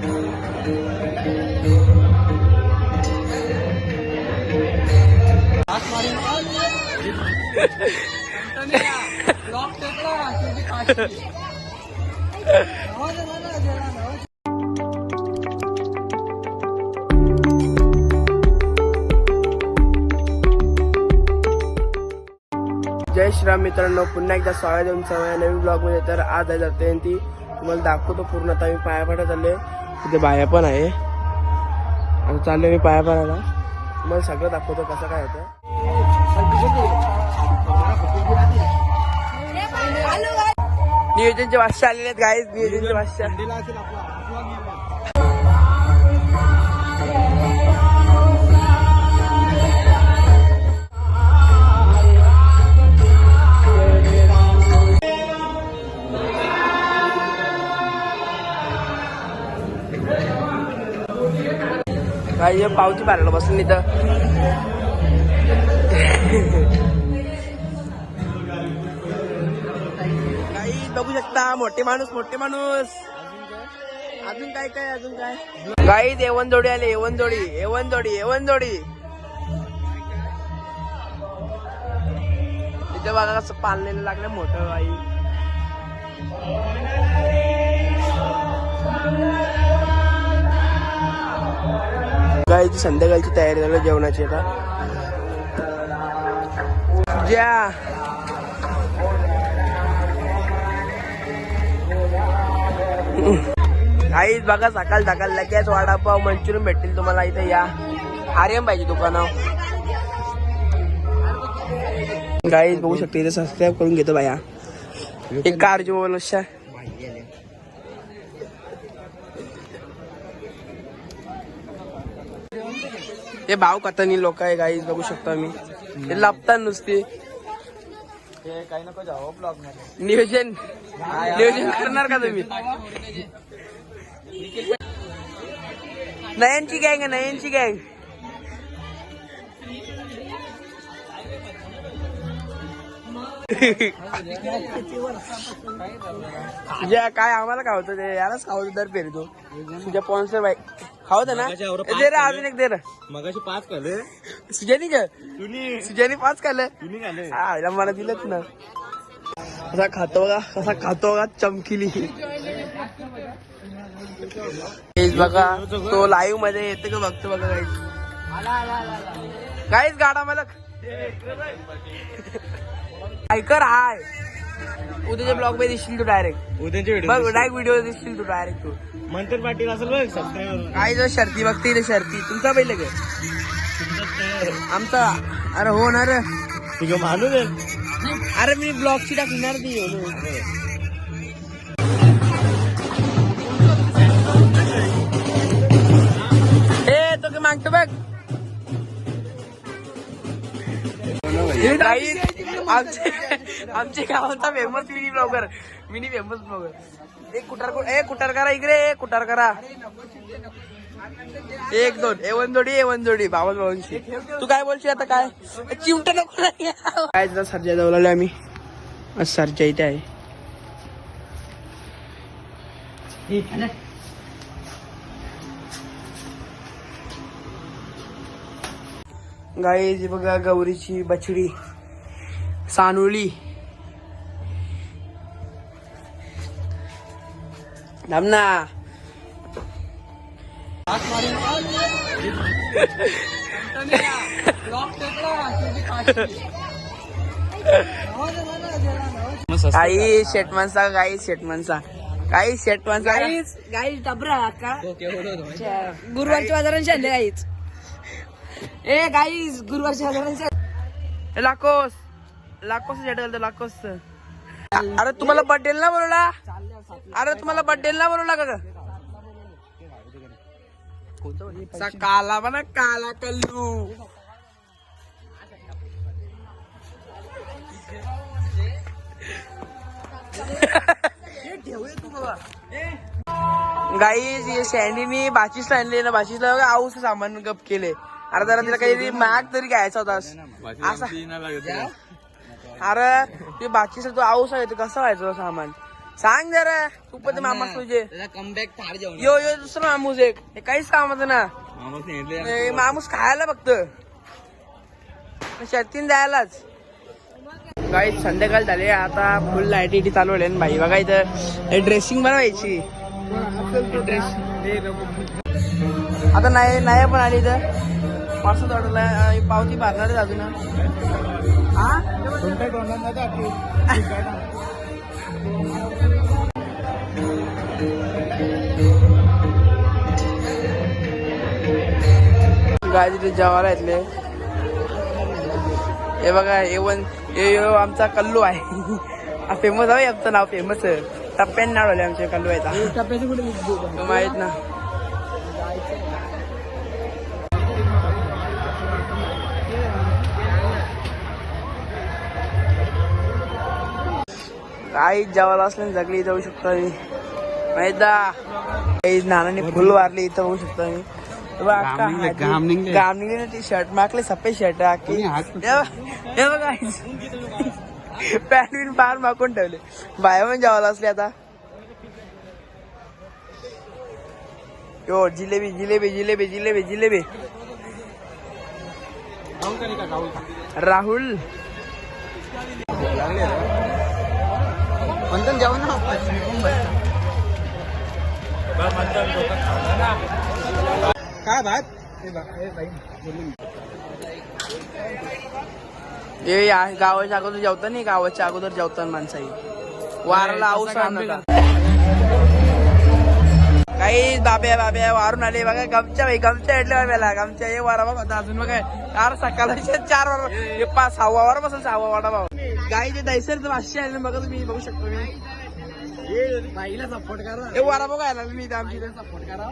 जय श्रीराम मित्रांनो पुन्हा एकदा स्वागत आहे तुमचं नवीन ब्लॉगमध्ये. तर आज आहे जयंती तुम्हाला दाखवतो पूर्ण आता मी पाया पडत आले तिथे बाया पण आहे. आणि चाललोय मी पाया पडायला. तुम्हाला सगळं दाखवतो कसं काय होतं. नियोजनचे भाषा आलेले आहेत गाईज नियोजनचे भाषा काही पावती पाहिलं बसून इथं. काही बघू शकता मोठे माणूस मोठे माणूस. अजून काय काय अजून काय? गाई एवन जोडी आले एवन जोडी एवन जोडी एवन जोडी तिथे बघा कसं पाललेलं लागलं मोठं बाई. सकाळची संध्याकाळची तयारी झाली जेवणाची आता. ज्या आईच बघा सकाळ सकाळ लगेच वडापाव मंचुरियन भेटतील तुम्हाला इथे या. आर्यम पाहिजे दुकानावर. गाईज बघू शकते इथे सबस्क्राईब करून घेतो बाया. एक कार जो हे भाव कथानी लोक आहे गाईज बघू शकतो मी हे लपतात नुसते. काही नको ब्लॉगमध्ये नियोजन. नियोजन करणार का तुम्ही? नयनची गँग आहे नयनची गँग काय आम्हाला काय होतं ते? यालाच खावतो दर पेरतो तुझ्या पॉन्सर बाई दे ना. मगाशी दे रे अजून एक दे रे. मगाशी पाच खाले सुजानी का तुम्ही सुजानी पाच खाल्लं. तुम्ही खाले हा हिला मला दिलंच ना. कसा खातो का कसा खातो का चमकिली. बघा तो लाईव्हमध्ये येते का बघतो बघा काहीच काहीच गाडा मला ऐकर हाय. उद्याच्या ब्लॉगमध्ये दिसशील तू डायरेक्ट उद्याचे बघ डायरेक्ट व्हिडिओ दिसशील तू डायरेक्ट तू. मंतर पाटील असेल बघ सबस्क्राईबर काय जो शर्ती बघते इथे शर्ती. तुमचा पहिले काय आमचा. अरे हो ना रे. तुझं माणूस अरे मी ब्लॉगची टाकणार ती हो ना. ए तो काय मागतो बघ. आमचे आमचे गावाचा famous mini blogger mini famous blogger एक कुटार ए कुटार करा इकडे ए कुटार करा. एक दोन एवन जोडी एवन जोडी बावन बावनशी तू काय बोलशील आता काय? चिमट नको ना. काय सरजा जवळ आम्ही. आज सरजा इथे आहे. गाई बघा गौरीची बछडी सानुली थांब ना. काही शेट माणसा काही शेट माणसा काही शेट माणसा गाईच डबरा का गुरुवारच्या बाजारात आणले गाईच ए गाईज गुरुवारच्या बाजारात लाकोस. लाकोस सेट लाकोस. अरे तुम्हाला बड्डेल ना बोलला अरे तुम्हाला बड्डेल ना बोलवला का काला म्हणा काला कल्लू. गाई सँडीनी बाचीस आणले ना बाचीसला आऊस सामान गप केले. अरे जरा तिला काहीतरी मॅग तरी घ्यायचा होता. असा अरे ते बाचीसला तू आऊस आहे ते कसं व्हायचं तो सामान? सांग जरा तू पण ते मामा तुझे. कमबॅक यो यो दुसरं मामूस एक. हे काहीच कामाचं ना. हे मामूस खायला फक्त. शेतीन जायलाच. काही संध्याकाळ झाली आता फुल लाइट इटी चालू आहे भाई बघा इथं ड्रेसिंग बनवायची. आता नाही नाही पण आली इथं. पावसात वाटला पावती भरणार अजून. हा? गाडी जेवायला येतले. हे बघा हे वन हे आमचा कल्लू आहे. फेमस आहे आमचं नाव फेमस टप्प्याने नाव आले आमचे कल्लू आहे माहीत ना. काही जेवायला असलं जगली जाऊ शकतो माहीत ना काही नानाने फुल वारली इथं होऊ शकतो बघ, अख्खा निघले, टी शर्ट माकले सफेद शर्ट हे बघा पॅन्ट बिन बाहेर माकून ठेवले. बाहेर पण जेवायला असले आता. यो जिलेबी जिलेबी जिलेबी जिलेबी जिलेबी. राहुल. म्हणतो जेवण काय भात? हे या गावाच्या अगोदर जेवता नाही गावाच्या अगोदर जेवतात माणसाही वाराला आऊस काही बाब्या बाब्या वारून आले बघा गमच्या बाई गमच्या हेटले बाब्याला गमच्या हे वारा बघा होता अजून बघा. चार सकाळचे चार वारा पाच सहावा वारा बसेल सहावा वाडा भाऊ गाईचे दैसरचं भाष्य आहे ना बघा तुम्ही बघू शकतो मी बाईला सपोर्ट करा. हे वारा बघायला मी इथं आमची सपोर्ट करा.